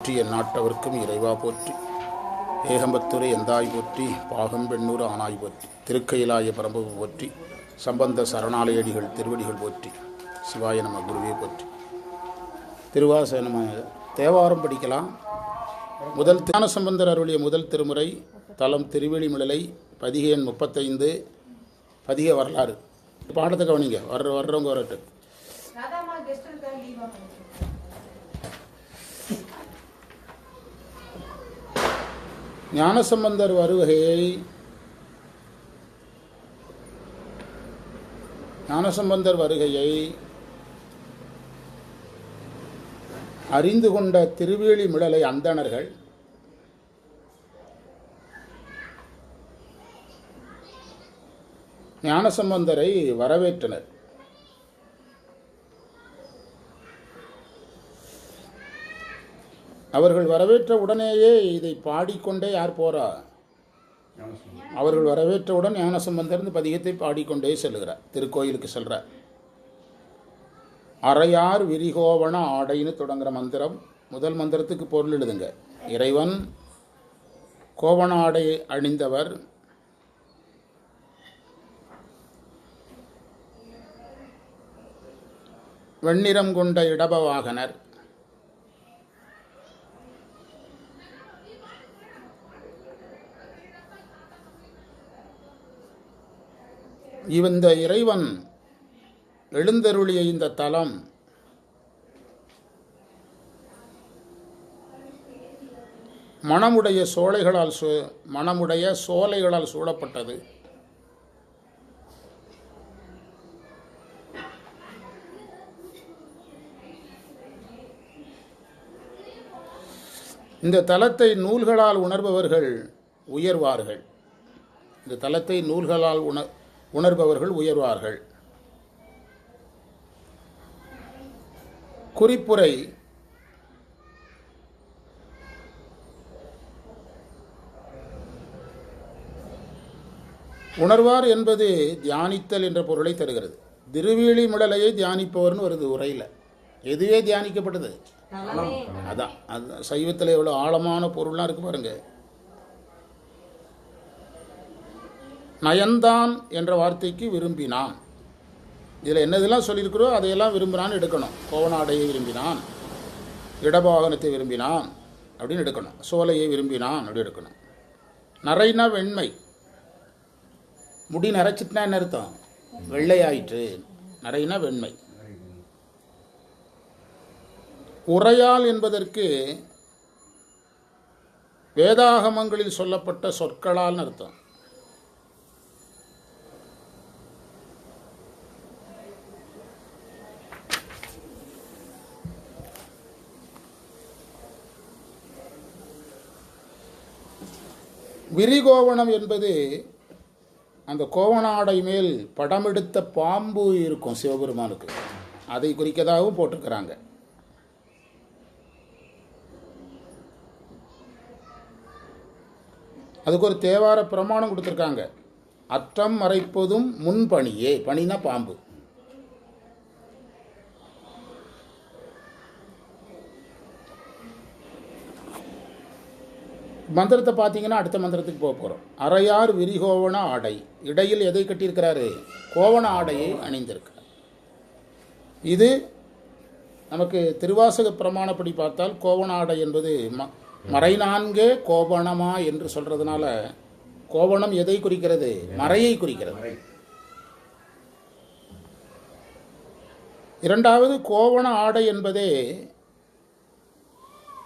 போற்றி என் நாட்டவர்க்கும் இறைவா போற்றி. ஏகம்பத்துரை எந்தாய் போற்றி பாகம்பெண்ணூர் ஆனாய் போற்றி. திருக்கையிலாய பரம்பு போற்றி சம்பந்த சரணாலயடிகள் திருவடிகள் போற்றி. சிவாய நம்ம குருவே போற்றி. திருவாச நம்ம தேவாரம் படிக்கலாம். முதல் தியான சம்பந்தர் அருளிய முதல் திருமுறை தலம் திருவெளிமிழலை பதிகை முப்பத்தைந்து பதிக வரலாறு. பாடத்தை கவனிங்க வர்ற வர்றவங்க வரட்டு ஞானசம்பந்தர் வருகையை ஞானசம்பந்தர் வருகையை அறிந்து கொண்ட திருவேலி மிடலை அந்தணர்கள் ஞானசம்பந்தரை வரவேற்றனர். அவர்கள் வரவேற்ற உடனேயே இதை பாடிக்கொண்டே யார் போறா? அவர்கள் வரவேற்றவுடன் ஞானசம்பந்தர்ந்து பதிகத்தை பாடிக்கொண்டே செல்கிறார் திருக்கோயிலுக்கு செல்கிறார் அறையார் விரிகோவண ஆடைன்னு தொடங்குற மந்திரம் முதல் மந்திரத்துக்கு பொருள் எழுதுங்க. இறைவன் கோவண ஆடை அணிந்தவர். வெண்ணிறம் கொண்ட இடபவாகனர். இந்த இறைவன் எழுந்தருளிய இந்த தலம் மணமுடைய சோலைகளால் சூ மணமுடைய சோலைகளால் சூழப்பட்டது. இந்த தலத்தை நூல்களால் உணர்பவர்கள் உயர்வார்கள். இந்த தலத்தை நூல்களால் உண உணர்பவர்கள் உயர்வார்கள். குறிப்புரை. உணர்வார் என்பது தியானித்தல் என்ற பொருளை தருகிறது. திருவேலி மிடலையை தியானிப்பவர்னு வருது உரையில். எதுவே தியானிக்கப்பட்டது? அதான். அது சைவத்தில் எவ்வளோ ஆழமான பொருள்லாம் இருக்கு பாருங்க. நயந்தான் என்ற வார்த்தைக்கு விரும்பினான். இதில் என்னதெல்லாம் சொல்லியிருக்கிறோ அதையெல்லாம் விரும்பினான்னு எடுக்கணும். கோவனாடையை விரும்பினான். இடபாகனத்தை விரும்பினான் அப்படின்னு எடுக்கணும். சோலையை விரும்பினான் அப்படி எடுக்கணும். நரைனா வெண்மை. முடி நரைச்சிட்டுனா என்ன அர்த்தம்? வெள்ளையாயிற்று. நரைனா வெண்மை. உரையால் என்பதற்கு வேதாகமங்களில் சொல்லப்பட்ட சொற்களால் அர்த்தம். விரிகோவணம் என்பது அந்த கோவணாடை மேல் படமெடுத்த பாம்பு இருக்கும் சிவபெருமானுக்கு. அதை குறிக்கதாகவும் போட்டிருக்கிறாங்க. அதுக்கு ஒரு தேவார பிரமாணம் கொடுத்துருக்காங்க. அற்றம் மறைப்பதும் முன்பணியே பணினா பாம்பு. மந்திரத்தை பார்த்தீங்கன்னா அடுத்த மந்திரத்துக்கு போக போகிறோம் அரையார் விரிகோவண ஆடை. இடையில் எதை கட்டியிருக்கிறாரு? கோவண ஆடையை அணிந்திருக்கிறார். இது நமக்கு திருவாசக பிரமாணப்படி பார்த்தால் கோவண ஆடை என்பது ம மறைநான்கே கோவணமா என்று சொல்றதுனால கோவணம் எதை குறிக்கிறது? மறையை குறிக்கிறது. இரண்டாவது கோவண ஆடை என்பதே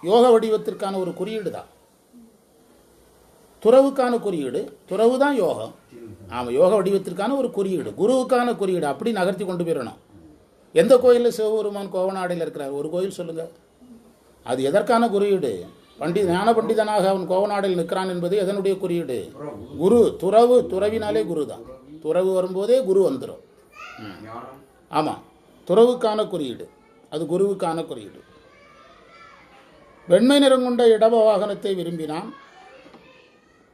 யோக வடிவத்திற்கான ஒரு குறியீடு தான் துறவுக்கான குறியீடு துறவு தான் யோகம். ஆமாம் யோக வடிவத்திற்கான ஒரு குறியீடு. குருவுக்கான குறியீடு அப்படி நகர்த்தி கொண்டு போயிடணும். எந்த கோயிலில் சிவபெருமான் கோவநாடையில் இருக்கிறார்? ஒரு கோயில் சொல்லுங்கள் அது எதற்கான குறியீடு? பண்டித ஞான பண்டிதனாக அவன் கோவநாடில் நிற்கிறான் என்பது எதனுடைய குறியீடு? குரு துறவு துறவினாலே குரு தான் துறவு வரும்போதே குரு வந்துடும் ஆமாம் துறவுக்கான குறியீடு. அது குருவுக்கான குறியீடு. வெண்மை நிறம் கொண்ட இடப வாகனத்தை விரும்பினான்.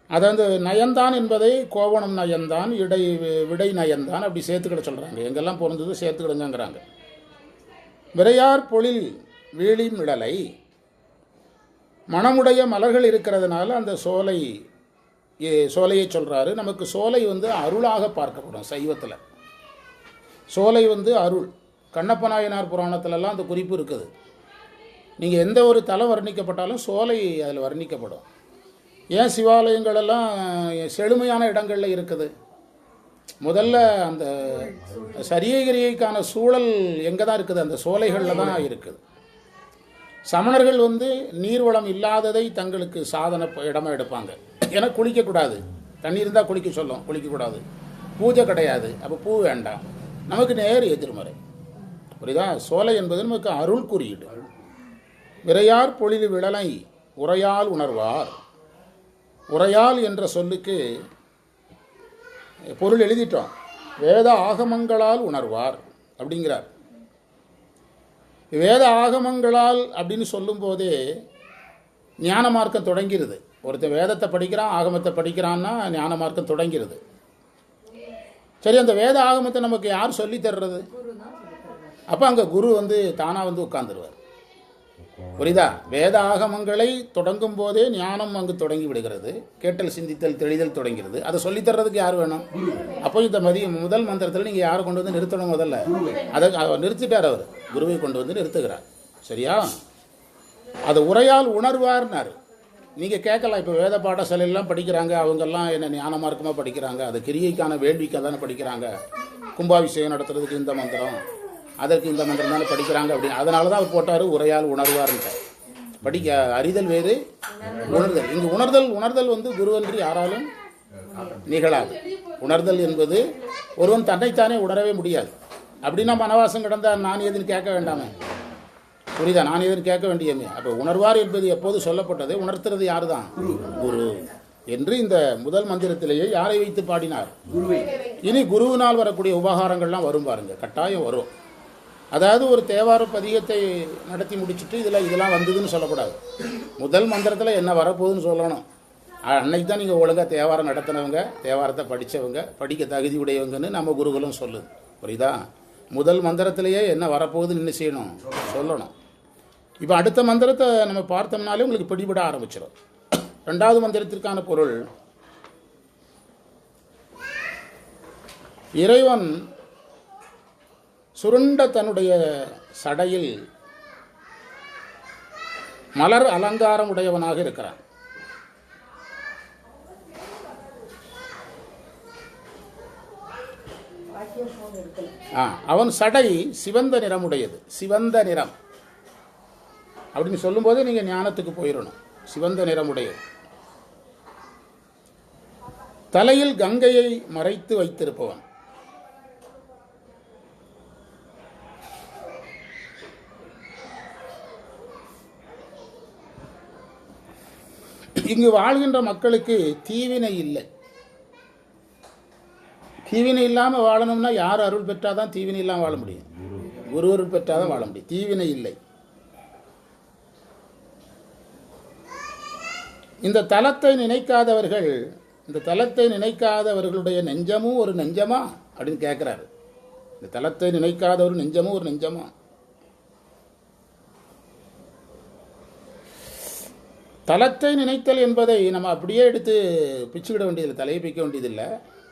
அதாவது நயந்தான் என்பதை கோவணம் நயந்தான் இடை விடை நயந்தான் அப்படி சேர்த்துக்கிட சொல்கிறாங்க எங்கெல்லாம் பிறந்தது சேர்த்துக்கிடுங்கிறாங்க விரையார் பொழில் வீழி மிடலை மனமுடைய மலர்கள் இருக்கிறதுனால அந்த சோலை சோலையை சொல்கிறாரு நமக்கு சோலை வந்து அருளாக பார்க்கப்படும் சைவத்தில். சோலை வந்து அருள். கண்ணப்ப நாயனார் புராணத்திலலாம் அந்த குறிப்பு இருக்குது. நீங்கள் எந்த ஒரு தலை வர்ணிக்கப்பட்டாலும் சோலை அதில் வர்ணிக்கப்படும். ஏன் சிவாலயங்களெல்லாம் செழுமையான இடங்களில் இருக்குது? முதல்ல அந்த சரியகிரியைக்கான சூழல் எங்கே தான் இருக்குது? அந்த சோலைகளில் தான் இருக்குது. சமணர்கள் வந்து நீர்வளம் இல்லாததை தங்களுக்கு சாதன ப- இடமா எடுப்பாங்க. ஏன்னா குளிக்கக்கூடாது தண்ணி இருந்தால் குளிக்க சொல்லும். குளிக்கக்கூடாது பூஜை கிடையாது. அப்போ பூ வேண்டாம். நமக்கு நேர் எதிர்மறை. புரியுதா? சோலை என்பது நமக்கு அருள் குறியீடு. விரையார் பொழிவு விழலை உரையால் உணர்வார். உரையால் என்ற சொல்லுக்கு பொருள் எழுதிட்டோம். வேத ஆகமங்களால் உணர்வார் அப்படிங்கிறார். வேத ஆகமங்களால் அப்படின்னு சொல்லும்போதே ஞான மார்க்கம் தொடங்கிடுது ஒருத்தன் வேதத்தை படிக்கிறான் ஆகமத்தை படிக்கிறான்னா ஞான மார்க்கம் தொடங்கிருது. சரி அந்த வேத ஆகமத்தை நமக்கு யார் சொல்லித்தர்றது அப்போ அங்கே குரு வந்து தானாக வந்து உட்காந்துருவார் புரிதா வேத ஆகமங்களை தொடங்கும் போதே ஞானம் அங்கு தொடங்கி விடுகிறது. கேட்டல் சிந்தித்தல் தெளிதல் தொடங்கிறது. அதை சொல்லித் தர்றதுக்கு யார் வேணும்? அப்போ இந்த மதிய முதல் மந்திரத்தில் நீங்கள் யாரை கொண்டு வந்து நிறுத்தணும் முதல்ல? அதை அவர் நிறுத்திட்டார் அவர். குருவை கொண்டு வந்து நிறுத்துகிறார். சரியா? அது உரையால் உணர்வார்னார். நீங்கள் கேட்கலாம் இப்போ வேத பாடசாலையெல்லாம் படிக்கிறாங்க அவங்கெல்லாம் என்ன ஞான மார்க்கமாக படிக்கிறாங்க அது கிரியைக்கான வேள்விக்காக தானே படிக்கிறாங்க. கும்பாபிஷேகம் நடத்துறதுக்கு இந்த மந்திரம். அதற்கு இந்த மந்திரம் தானே படிக்கிறாங்க அப்படின்னு. அதனால தான் அவர் போட்டார் உரையால் உணர்வார்ன்ட்டு. படிக்க அறிதல் வேறு உணர்தல். இங்கு உணர்தல் உணர்தல் வந்து குருவன்றி யாராலும் நிகழாது. உணர்தல் என்பது ஒருவன் தன்னைத்தானே உணரவே முடியாது. அப்படின்னா மனவாசம் கிடந்தா நான் எதுன்னு கேட்க வேண்டாமே. புரியுதா? நான் எதுன்னு கேட்க வேண்டியமே. அப்போ உணர்வார் என்பது எப்போது சொல்லப்பட்டது? உணர்த்துறது யார் தான் குரு. என்று இந்த முதல் மந்திரத்திலேயே யாரை வைத்து பாடினார்? இனி குருவினால் வரக்கூடிய உபகாரங்கள்லாம் வரும் பாருங்க. கட்டாயம் வரும். அதாவது ஒரு தேவார பதிகத்தை நடத்தி முடிச்சுட்டு இதில் இதெல்லாம் வந்ததுன்னு சொல்லக்கூடாது. முதல் மந்திரத்தில் என்ன வரப்போகுதுன்னு சொல்லணும். அன்னைக்கு தான் நீங்கள் ஒழுங்காக தேவாரம் நடத்தினவங்க தேவாரத்தை படித்தவங்க படிக்க தகுதி உடையவங்கன்னு நம்ம குருகுலம் சொல்லுது. புரியுதா? முதல் மந்திரத்திலேயே என்ன வரப்போகுதுன்னு என்ன செய்யணும்? சொல்லணும். இப்போ அடுத்த மந்திரத்தை நம்ம பார்த்தோம்னாலே உங்களுக்கு பிடிபட ஆரம்பிச்சிடும் ரெண்டாவது மந்திரத்திற்கான பொருள் இறைவன் சுருண்ட தன்னுடைய சடையில் மலர் அலங்காரம் உடையவனாக இருக்கிறான். ஆ அவன் சடை சிவந்த நிறமுடையது. சிவந்த நிறம். அப்படின்னு சொல்லும்போதே நீங்கள் ஞானத்துக்கு போயிடணும் சிவந்த நிறமுடையது. தலையில் கங்கையை மறைத்து வைத்திருப்பவன். இங்கு வாழ்கின்ற மக்களுக்கு தீவினை இல்லை. தீவினை இல்லாமல் வாழணும்னா யார் அருள் பெற்றால் தான் தீவினை இல்லாமல் வாழ முடியும்? குரு அருள் பெற்றாதான் வாழ முடியும். தீவினை இல்லை. இந்த தலத்தை நினைக்காதவர்கள் இந்த தலத்தை நினைக்காதவர்களுடைய நெஞ்சமும் ஒரு நெஞ்சமா அப்படின்னு கேட்குறாரு இந்த தலத்தை நினைக்காத ஒரு நெஞ்சமும் ஒரு நெஞ்சமா? தலத்தை நினைத்தல் என்பதை நம்ம அப்படியே எடுத்து பிச்சுக்கிட வேண்டியதில்லை தலையை பிக்க வேண்டியதில்லை.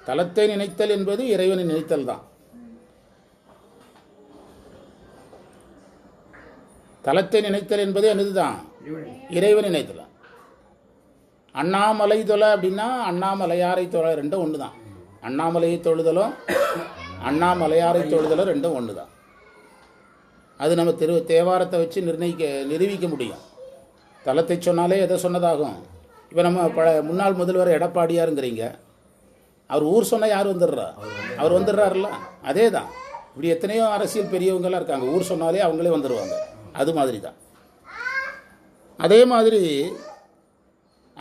தலத்தை நினைத்தல் என்பது இறைவனை நினைத்தல் தான். தலத்தை நினைத்தல் என்பது என்னதுதான்? இறைவனை நினைத்தல். அண்ணாமலை தொலை அப்படின்னா அண்ணாமலையாரை தொலை ரெண்டும் ஒன்று தான் அண்ணாமலையை தொழுதலும் அண்ணாமலையாரை தொழுதலும் ரெண்டும் ஒன்று தான் அது நம்ம திரு தேவாரத்தை வச்சு நிர்ணயிக்க நிரூபிக்க முடியும். தளத்தை சொன்னாலே எதை சொன்னதாகும்? இப்போ நம்ம ப முன்னாள் முதல்வர் எடப்பாடியாருங்கிறீங்க. அவர் ஊர் சொன்னால் யார் வந்துடுறா? அவர் வந்துடுறாருல்ல? அதே தான் இப்படி எத்தனையோ அரசியல் பெரியவங்களாம் இருக்காங்க. ஊர் சொன்னாலே அவங்களே வந்துடுவாங்க. அது மாதிரி தான் அதே மாதிரி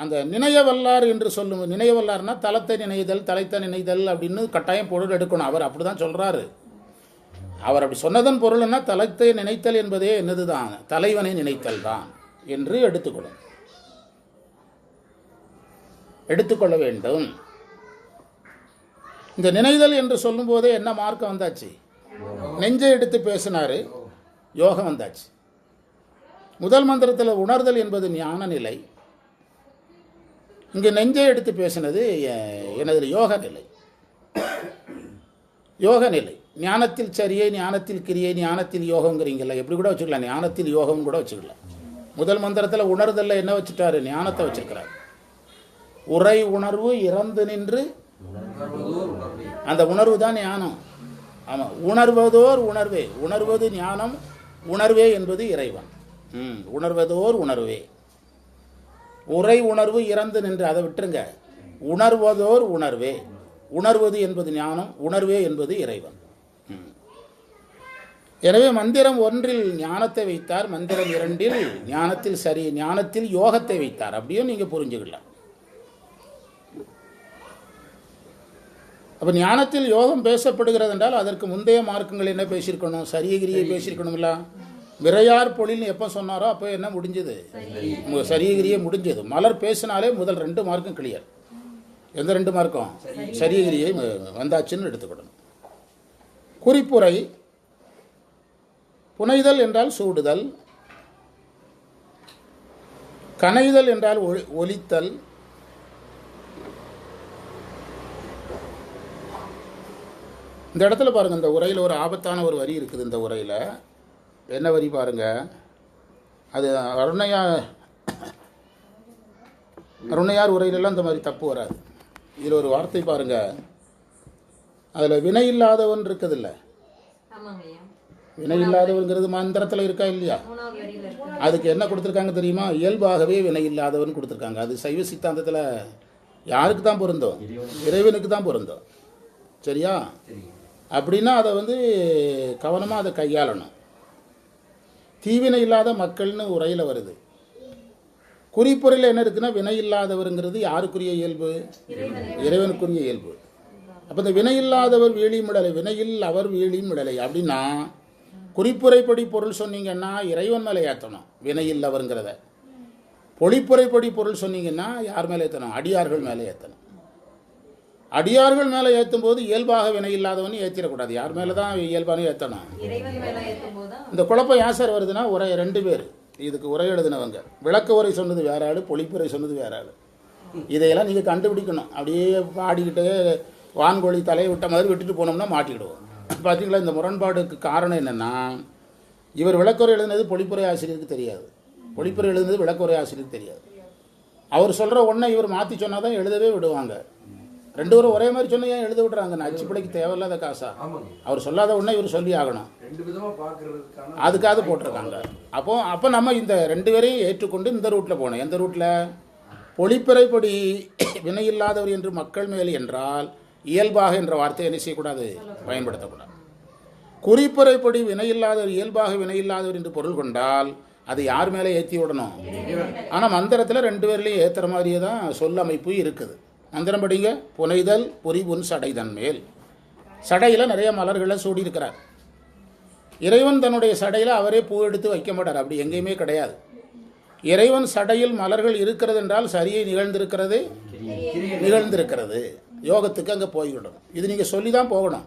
அந்த நினைய நினையவல்லார் என்று சொல்லும் நினையவல்லார்னா தளத்தை நினைதல் தலைத்தை நினைதல் அப்படின்னு கட்டாயம் பொருள் எடுக்கணும். அவர் அப்படி தான் சொல்கிறாரு அவர் அப்படி சொன்னதன் பொருள்னா தளத்தை நினைத்தல் என்பதே என்னதுதான்? தலைவனை நினைத்தல் தான். என்று எடுத்துக்கொள்ளும் எடுத்துக்கொள்ள வேண்டும். இந்த நினைதல் என்று சொல்லும்போதே என்ன மார்க்கம் வந்தாச்சு? நெஞ்சை எடுத்து பேசினாரு யோகம் வந்தாச்சு. முதல் மந்திரத்தில் உணர்தல் என்பது ஞான நிலை. இங்கே நெஞ்சை எடுத்து பேசினது எனது யோக நிலை. யோக நிலை. ஞானத்தில் சரியை ஞானத்தில் கிரியை ஞானத்தில் யோகங்கிறீங்களா எப்படி கூட வச்சுக்கலாம் ஞானத்தில் யோகம் கூட வச்சுக்கலாம். முதல் மந்திரத்தில் உணர்தல்ல என்ன வச்சுட்டாரு? ஞானத்தை வச்சிருக்கிறார். உரை உணர்வு இறந்து நின்று அந்த உணர்வு தான் ஞானம். ஆமாம் உணர்வதோர் உணர்வே. உணர்வது ஞானம் உணர்வே என்பது இறைவன். ம் உணர்வதோர் உணர்வே. உரை உணர்வு இறந்து நின்று அதை விட்டுருங்க. உணர்வதோர் உணர்வே. உணர்வது என்பது ஞானம் உணர்வே என்பது இறைவன். எனவே மந்திரம் ஒன்றில் ஞானத்தை வைத்தார் மந்திரம் இரண்டில் ஞானத்தில் சரி ஞானத்தில் யோகத்தை வைத்தார். அப்படியும் நீங்கள் புரிஞ்சுக்கலாம். அப்போ ஞானத்தில் யோகம் பேசப்படுகிறது என்றால் அதற்கு முந்தைய மார்க்கங்கள் என்ன பேசியிருக்கணும்? சரியகிரியை பேசியிருக்கணும்ல? விரையார் பொழில்னு எப்போ சொன்னாரோ அப்போ என்ன முடிஞ்சது? சரியகிரியே முடிஞ்சது. மலர் பேசினாலே முதல் ரெண்டு மார்க்கும் கிளியர் எந்த ரெண்டு மார்க்கம்? சரியகிரியை வந்தாச்சுன்னு எடுத்துக்கிடணும் குறிப்புரை புனைதல் என்றால் சூடுதல். கனைதல் என்றால் ஒளி- ஒலித்தல். இந்த இடத்துல பாருங்க இந்த உரையில் ஒரு ஆபத்தான ஒரு வரி இருக்குது இந்த உரையில். என்ன வரி பாருங்க? அது அருணையா அருணையார் உரையிலெல்லாம் இந்த மாதிரி தப்பு வராது. இதில் ஒரு வார்த்தை பாருங்க. அதில் வினை இல்லாதவன் இருக்குதில்ல. வினை இல்லாதவங்கிறது மந்திரத்தில் இருக்கா இல்லையா? அதுக்கு என்ன கொடுத்துருக்காங்க தெரியுமா? இயல்பாகவே வினை இல்லாதவன் கொடுத்துருக்காங்க. அது சைவ சித்தாந்தத்தில் யாருக்கு தான் பொருந்தோம் இறைவனுக்கு தான் பொருந்தோம் சரியா? அப்படின்னா அதை வந்து கவனமாக அதை கையாளணும். தீவினை இல்லாத மக்கள்னு உரையில் வருது. குறிப்புரையில் என்ன இருக்குன்னா வினை இல்லாதவருங்கிறது யாருக்குரிய இயல்பு? இறைவனுக்குரிய இயல்பு. அப்போ இந்த வினை இல்லாதவர் விடலை மிடலை வினையில் அவர் வீழியும் விடலை அப்படின்னா குறிப்புரைப்படி பொருள் சொன்னீங்கன்னா இறைவன் மேலே ஏற்றணும். வினையில் அவருங்கிறத பொழிப்புரைப்படி பொருள் சொன்னீங்கன்னா யார் மேலே ஏற்றணும்? அடியார்கள் மேலே ஏற்றணும். அடியார்கள் மேலே ஏற்றும் போது இயல்பாக வினை இல்லாதவனு ஏற்றிடக்கூடாது. யார் மேலே தான் இயல்பான ஏற்றணும்? இந்த குழப்பம் ஏன் சார் வருதுன்னா உரை ரெண்டு பேர். இதுக்கு உரை எழுதினவங்க. விளக்க உரை சொன்னது வேற ஆள் பொழிப்புரை சொன்னது வேற ஆள். இதையெல்லாம் நீங்கள் கண்டுபிடிக்கணும். அப்படியே பாடிக்கிட்டு வான்கோழி தலையை விட்ட மாதிரி விட்டுட்டு போனோம்னா மாட்டிக்கிடுவோம். பார்த்தீங்களா இந்த முரண்பாடுக்கு காரணம் என்னென்னா இவர் விளக்குறை எழுதினது பொழிப்புரை ஆசிரியருக்கு தெரியாது. பொழிப்புரை எழுதினது விளக்குறை ஆசிரியருக்கு தெரியாது. அவர் சொல்கிற ஒன்றை இவர் மாற்றி சொன்னால் தான் எழுதவே விடுவாங்க. ரெண்டு பேரும் ஒரே மாதிரி சொன்னா ஏன் எழுத விடுறாங்க? நான் அச்சுப்படைக்கு தேவையில்லாத காசா? அவர் சொல்லாத ஒன்றை இவர் சொல்லி ஆகணும். அதுக்காக போட்டிருக்காங்க. அப்போ அப்போ நம்ம இந்த ரெண்டு பேரையும் ஏற்றுக்கொண்டு இந்த ரூட்டில் போகணும். எந்த ரூட்டில் பொழிப்பிறைப்படி வினையில்லாதவர் என்று மக்கள் மேல் என்றால் இயல்பாக என்ற வார்த்தையை என்ன செய்யக்கூடாது? பயன்படுத்தக்கூடாது. குறிப்புரைப்படி வினையில்லாதவர் இயல்பாக வினையில்லாதவர் என்று பொருள் கொண்டால் அது யார் மேலே ஏற்றி விடணும்? ஆனால் மந்திரத்தில் ரெண்டு பேர்லேயும் ஏற்றுற மாதிரியே தான் சொல் அமைப்பு இருக்குது. மந்திரம் படிங்க. புனைதல் புரிவுன் சடைதன் மேல். சடையில் நிறைய மலர்களை சூடியிருக்கிறார். இறைவன் தன்னுடைய சடையில் அவரே பூ எடுத்து வைக்க மாட்டார். அப்படி எங்கேயுமே கிடையாது. இறைவன் சடையில் மலர்கள் இருக்கிறது என்றால் சரியை நிகழ்ந்திருக்கிறது? நிகழ்ந்திருக்கிறது. யோகத்துக்கு அங்கே போய்விடும் இது நீங்கள் சொல்லி தான் போகணும்.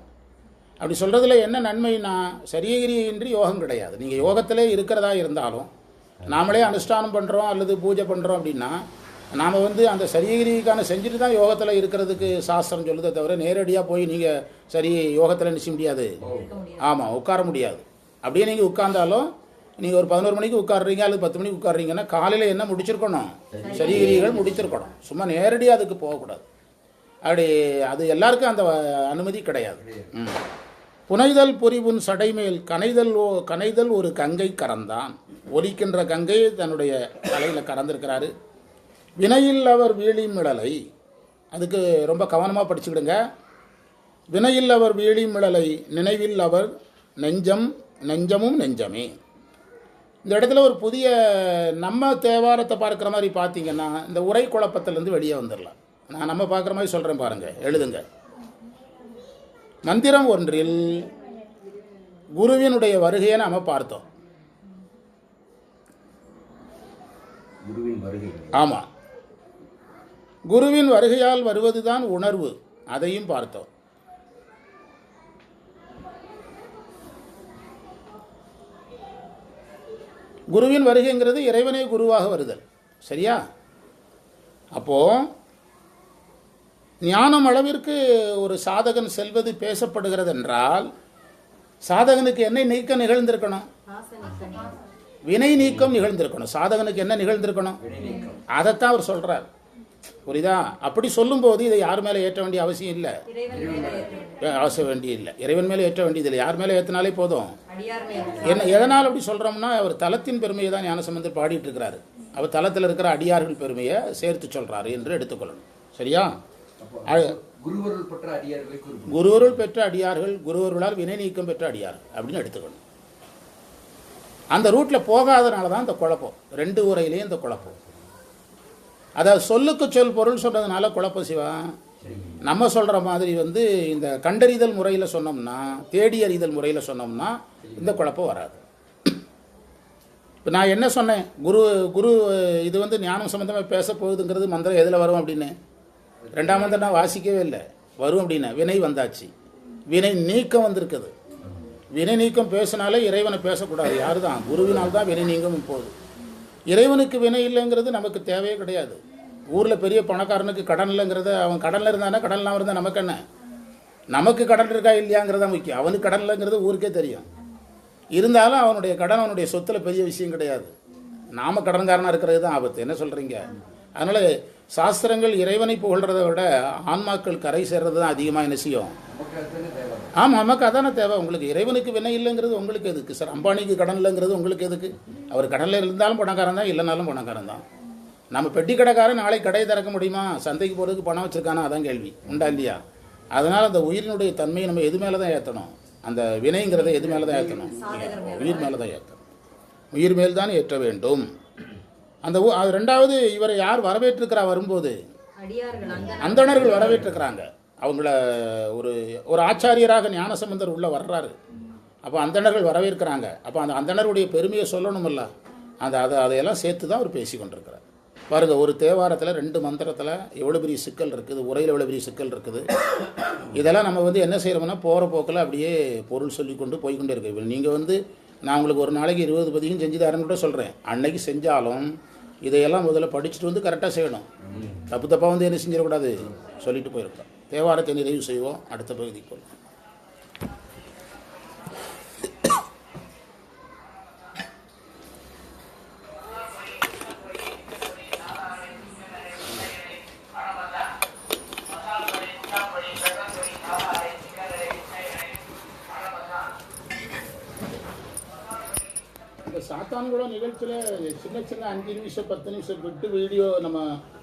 அப்படி சொல்கிறதுல என்ன நன்மைனா சரியகிரியின்றி யோகம் கிடையாது. நீங்கள் யோகத்திலே இருக்கிறதா இருந்தாலும் நாமளே அனுஷ்டானம் பண்ணுறோம் அல்லது பூஜை பண்ணுறோம் அப்படின்னா நாம் வந்து அந்த சரியகிரிக்கான செஞ்சுட்டு தான் யோகத்தில் இருக்கிறதுக்கு சாஸ்திரம் சொல்லுதே தவிர நேரடியாக போய் நீங்கள் சரி யோகத்தில் நிச்சய முடியாது. ஆமாம் உட்கார முடியாது. அப்படியே நீங்கள் உட்கார்ந்தாலும் நீங்கள் ஒரு பதினோரு மணிக்கு உட்காடுறீங்க அல்லது பத்து மணிக்கு உட்காடுறீங்கன்னா காலையில் என்ன முடிச்சிருக்கணும்? சரியகிரிகள் முடிச்சிருக்கணும். சும்மா நேரடியாக அதுக்கு போகக்கூடாது. அப்படி அது எல்லாருக்கும் அந்த அனுமதி கிடையாது. ம். புனைதல் பொறிவுன் சடைமேல் கனைதல் ஓ கனைதல் ஒரு கங்கை கறந்தான். ஒலிக்கின்ற கங்கை தன்னுடைய தலையில் கறந்திருக்கிறாரு. வினையில் அவர் மிடலை அதுக்கு ரொம்ப கவனமாக படிச்சுக்கிடுங்க. வினையில் அவர் வீழியும் மிடலை நினைவில் அவர் நெஞ்சம் நெஞ்சமும் நெஞ்சமே. இந்த இடத்துல ஒரு புதிய நம்ம தேவாரத்தை பார்க்குற மாதிரி பார்த்தீங்கன்னா இந்த உரை குழப்பத்திலேருந்து வெளியே வந்துடலாம். நான் நம்ம பார்க்குற மாதிரி சொல்கிறேன் பாருங்கள் எழுதுங்க. மந்திரம் ஒன்றில் குருவினுடைய வருகையை நாம் பார்த்தோம். ஆமாம் குருவின் வருகையால் வருவதுதான் உணர்வு. அதையும் பார்த்தோம். குருவின் வருகைங்கிறது இறைவனே குருவாக வருதல். சரியா? அப்போது ஞானம் அளவிற்கு ஒரு சாதகன் செல்வது பேசப்படுகிறது என்றால் சாதகனுக்கு என்ன நீக்கம் நிகழ்ந்திருக்கணும்? வினை நீக்கம் நிகழ்ந்திருக்கணும். சாதகனுக்கு என்ன நிகழ்ந்திருக்கணும்? அதைத்தான் அவர் சொல்றார். புரியுதா? அப்படி சொல்லும்போது இதை யார் மேலே ஏற்ற வேண்டிய அவசியம் இல்லை. அவசியம் வேண்டிய இல்லை. இறைவன் மேலே ஏற்ற வேண்டியது இல்லை யார் மேலே ஏற்றினாலே போதும்? என்ன எதனால் அப்படி சொல்கிறோம்னா அவர் தலத்தின் பெருமையை தான் ஞானசம்பந்தர் பாடிட்டு இருக்கிறாரு. அவர் தலத்தில் இருக்கிற அடியார்கள் பெருமையை சேர்த்து சொல்றாரு என்று எடுத்துக்கொள்ளணும். சரியா? குருவருள் பெற்ற அடியார்களை குருவருள் பெற்ற அடியார்கள் குருவருளால் வினை நீக்கம் பெற்ற அடியார்கள் அப்படின்னு எடுத்துக்கணும். அந்த ரூட்டில் போகாதனால தான் இந்த குழப்பம். ரெண்டு உரையிலையும் இந்த குழப்பம். அதாவது சொல்லுக்கு சொல் பொருள் சொல்றதுனால குழப்பம் சிவா. நம்ம சொல்கிற மாதிரி வந்து இந்த கண்டறிதல் முறையில் சொன்னோம்னா தேடி அறிதல் முறையில் சொன்னோம்னா இந்த குழப்பம் வராது. இப்போ நான் என்ன சொன்னேன்? குரு குரு இது வந்து ஞானம் சம்மந்தமாக பேச போகுதுங்கிறது மந்திரம் எதில் வரும் அப்படின்னு? ரெண்டாம் மந்திரம் நான் வாசிக்கவே இல்லை. வரும் அப்படின்னா வினை வந்தாச்சு. வினை நீக்கம் வந்திருக்குது. வினை நீக்கம் பேசினாலே இறைவனை பேசக்கூடாது. யாரு தான் குருவினால் தான் வினை நீங்கம் போகுது இறைவனுக்கு வினை இல்லைங்கிறது நமக்கு தேவையே கிடையாது. ஊரில் பெரிய பணக்காரனுக்கு கடன் இல்லைங்கிறத அவன் கடனில் இருந்தானே கடன் இல்லாமல் இருந்தால் நமக்கு என்ன? நமக்கு கடன் இருக்கா இல்லையாங்கிறது தான் முக்கியம். அவனுக்கு கடன் இல்லைங்கிறது ஊருக்கே தெரியும். இருந்தாலும் அவனுடைய கடன் அவனுடைய சொத்துல பெரிய விஷயம் கிடையாது. நாம கடன்காரனாக இருக்கிறது தான் ஆபத்து. என்ன சொல்கிறீங்க அதனால் சாஸ்திரங்கள் இறைவனை புகழ்றதை விட ஆன்மாக்கள் கரை சேர்றது தான் அதிகமாக என்ன செய்யும்? ஆமாம் நமக்கு அதான தேவை. உங்களுக்கு இறைவனுக்கு வினை இல்லைங்கிறது உங்களுக்கு எதுக்கு? சார் அம்பானிக்கு கடன் இல்லைங்கிறது உங்களுக்கு எதுக்கு? அவர் கடனில் இருந்தாலும் பணக்காரன் தான் இல்லைனாலும் பணக்காரன் தான். நம்ம பெட்டி கடைக்காரன் நாளை கடை திறக்க முடியுமா? சந்தைக்கு போகிறதுக்கு பணம் வச்சிருக்கானா? அதான் கேள்வி. உண்டா இல்லையா? அதனால் அந்த உயிரினுடைய தன்மையை நம்ம எது மேலே தான் ஏற்றணும் அந்த வினைங்கிறத எது மேலே தான் ஏற்றணும் உயிர் மேலே தான் ஏற்றணும் உயிர் மேல் தான் ஏற்ற வேண்டும். அந்த அது ரெண்டாவது இவரை யார் வரவேற்றிருக்கிறா வரும்போது? அந்தணர்கள் வரவேற்றிருக்கிறாங்க. அவங்கள ஒரு ஒரு ஆச்சாரியராக ஞானசம்பந்தர் உள்ள வர்றாரு. அப்போ அந்தணர்கள் வரவேற்கிறாங்க. அப்போ அந்த அந்தணருடைய பெருமையை சொல்லணுமில்ல. அந்த அதை அதையெல்லாம் சேர்த்து தான் அவர் பேசி கொண்டிருக்கிறார் பாருங்க ஒரு தேவாரத்தில் ரெண்டு மந்திரத்தில் எவ்வளோ பெரிய சிக்கல் இருக்குது உரையில் எவ்வளோ பெரிய சிக்கல் இருக்குது. இதெல்லாம் நம்ம வந்து என்ன செய்கிறோம்னா போகிற போக்கில் அப்படியே பொருள் சொல்லி கொண்டு போய்க்கொண்டே இருக்கு நீங்கள் வந்து நான் உங்களுக்கு ஒரு நாளைக்கு இருபது பதிக்கும் செஞ்சு தரேன்னு கூட சொல்கிறேன் அன்னைக்கு செஞ்சாலும் இதையெல்லாம் முதல்ல படிச்சுட்டு வந்து கரெக்டாக செய்யணும். தப்பு தப்பாக வந்து என்ன செஞ்சிடக்கூடாது? சொல்லிட்டு போயிருக்கோம் தேவாரத்தை நிறைவு செய்வோம். அடுத்த பகுதிக்கு போகலாம். சின்ன சின்ன அஞ்சு நிமிஷம் பத்து நிமிஷம் விட்டு வீடியோ நம்ம